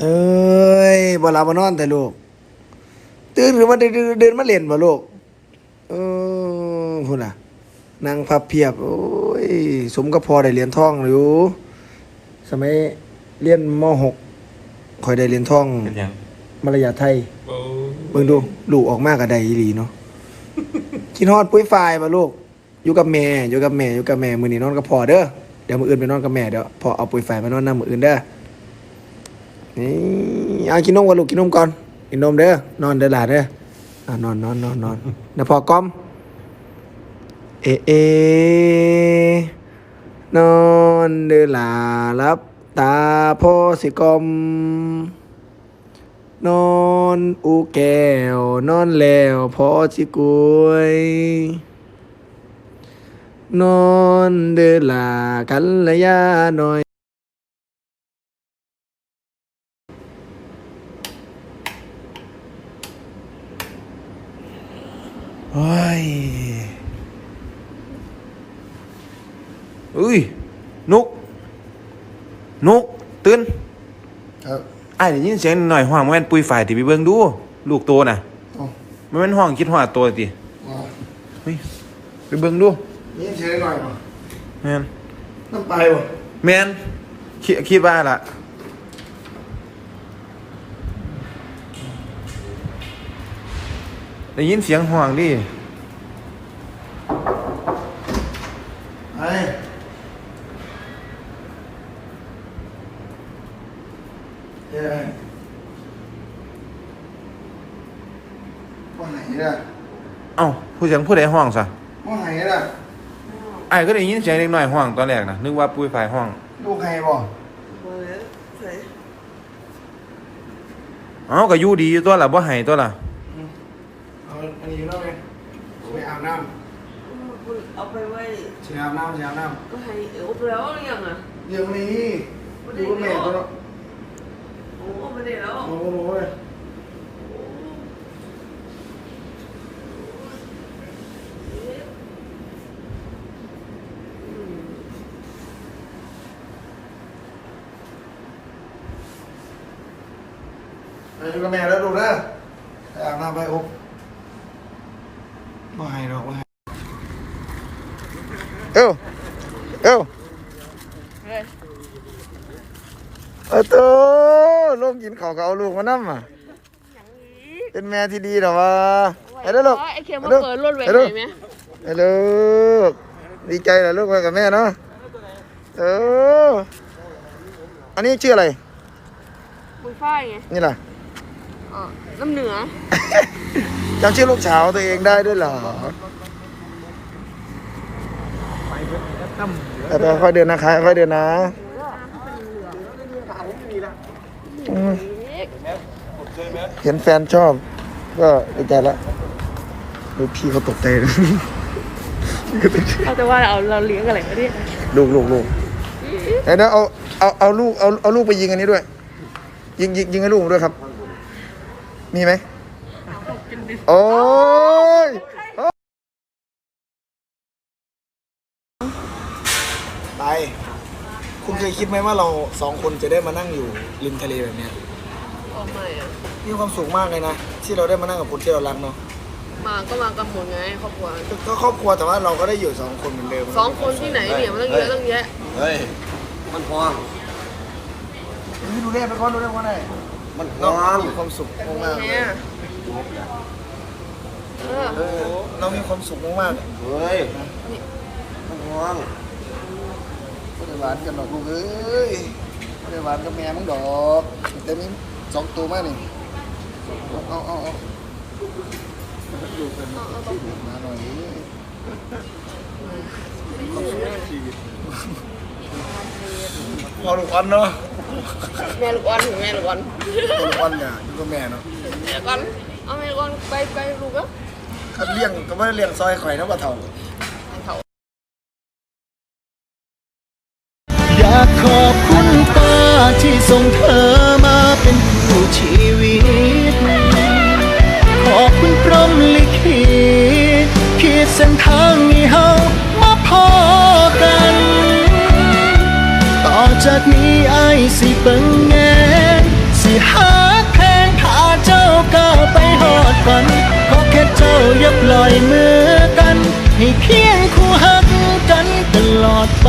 เอ้ยบ่หลับบ่นอนแต่ลูก ตื่นหรือว่าเดินเดินมาเล่นบ่ลูกเออพุ่นน่ะนั่งพับเพียบ โอ้ย สมกับพอได้เหรียญทองอยู่ สมัยเรียนม .6 ค่อยได้เหรียญทองเป็นยังมารยาทไทยเบิ่งดูลูกออกมาก็ได้อีหลีเนาะกินฮอดปุ้ยฝายบ่ลูก อยู่กับแม่อยู่กับแม่อยู่กับแม่มื้อนี้นอนกับพ่อเด้อ เดี๋ยวมื้ออื่นไปนอนกับแม่เดี๋ยวพ่อเอาปุ้ยฝายมานอนนำมื้ออื่นเด้อ นี่เอากินนมก่อนลูกกินนมก่อนกินนมเด้อนอนเด้อหลานเด้ออะนอนนอนนอนนอนเดี๋ยวพ่อก้อม เอเอนอนเด้อหลารับ ตาพ่อสิกลมนอนอูแก้วนอนแล้วพ่อจิกวยนอนเดือลากันละยาหน่อย โอ้ยอุ้ย นุก นุก ตื่นครับไอ้ายได้ยินเสียงหน่อยห้องมันเป็นปุยฝ่ายที่ไปเบิ่งดู ลูกโตน่ะอ๋อมันเป็นห้องคิดฮอดโตติอ๋อเฮ้ยไปเบิ่งดูนี่เชื่อหน่อยป่ะแม่นน้ำไปป่ะแม่นคิดคิดว่าล่ะ ได้ยินเสียงห้องดิไอ้เฮ้ยว่าไหนล่ะเอ้าผู้เสียงผู้ใดห้องซะว่าไหนล่ะไอ้ายก็ได้ยินเสียงเด็กน้อยห้องตอนแรกนะนึกว่าปุยฝ่ายห้อง ลูกใครบ่มาแล้วใส่เอ้าก็อยู่ดีอยู่ตัวล่ะบ่ให้ตัวล่ะเอาอั นนี้อยู่แล้วไหมไปอาบน้เอาไปไว้ำเชียอาบน้ำเชียอาบน้ก็ให้เอวไปแล้วหรือยังอะำเดี๋ยวนี้ดูแม่ตัวเนาะโอ้ไม่ได้แล้วโอ้โหเลยไปอยู่กับแม่แล้วดูนะไปอาบน้ำไปอบ ไม่ให้หรอกไม่ให้เอ้าเอ้าเออโตลูกกินข้าวก็เอาลูกมานั่มอะเป็นแม่ที่ดีเหรอวะไปเด้อลูก ไอ้เค็มมันเกิดรถไว้ไหนไหมไปลูก ดีใจเหรอลูกไปกับแม่เนาะ เออ อันนี้ชื่ออะไร บุญฝ้ายไง นี่ล่ะ อ๋อ น้ำเหนือ จำชื่อลูกสาวตัวเองได้ด้วยเหรอไปไปค่อยเดินนะคะค่อยเดินนะอืมเห็นแฟนชอบ ก็ดีใจละดูพี่เขาตกใจเลยเอาแต่ว่าเอาเราเลี้ยงอะไรไม่ได้ลูกลูกลูกเดี๋ยวนะเอาเอาเอาลูกเอาเอาลูกไปยิงอันนี้ด้วย ยิงยิงยิงให้ลูกผมด้วยครับ มีไหม โอ้ยไปคุณเคยคิดไหมว่าเราสองคนจะได้มานั่งอยู่ริมทะเลแบบเนี้ยออกมาอะมีความสุขมากเลยนะ ที่เราได้มานั่งกับคนที่เรารักเนาะมาก็มากับหมดไงครอบครัวก็ครอบครัวแต่ว่าเราก็ได้อยู่สองคนเหมือนเดิมสองคนที่ไหนเนี่ยมันตั้งเยอะตั้งแยะเฮ้ย มันพองนี่ดูแลไปก่อนดูแลก่อนได้มันพเราองมีความสุขมากๆเลย เนี่ยเออเออเรามีความสุขมากๆเฮ้ยมันพองไม่ได้หวานกันหรอกลูกเอ้ยไม่ได้หวานกับแม่มึงดอกแต่มีสองตัวมากนี่เอาเอาเอาเอาลูกกันมาหน่อยพอลูกอ่อนเนาะแม่ลูกอ่อนถึงแม่ลูกอ่อนพอลูกอ่อนเนี่ยอยู่กับแม่เนาะแม่ลูกอ่อนเอาแม่ลูกอ่อนไปไปลูกอะคัน เลี้ยงก็ไม่ได้เลี้ยงซอยข่อยนะว่าเท่า อยากขอบคุณป้าที่ส่งเธอมาเป็นคู่ชีวิต ขอบคุณพรหมลิขิตขีดเส้นทางให้เฮามาพอกัน ต่อจากนี้ไอ้ายสิเบิ่งแง อย่าปล่อยมือกัน ให้เคียงคู่หักกันตลอดไป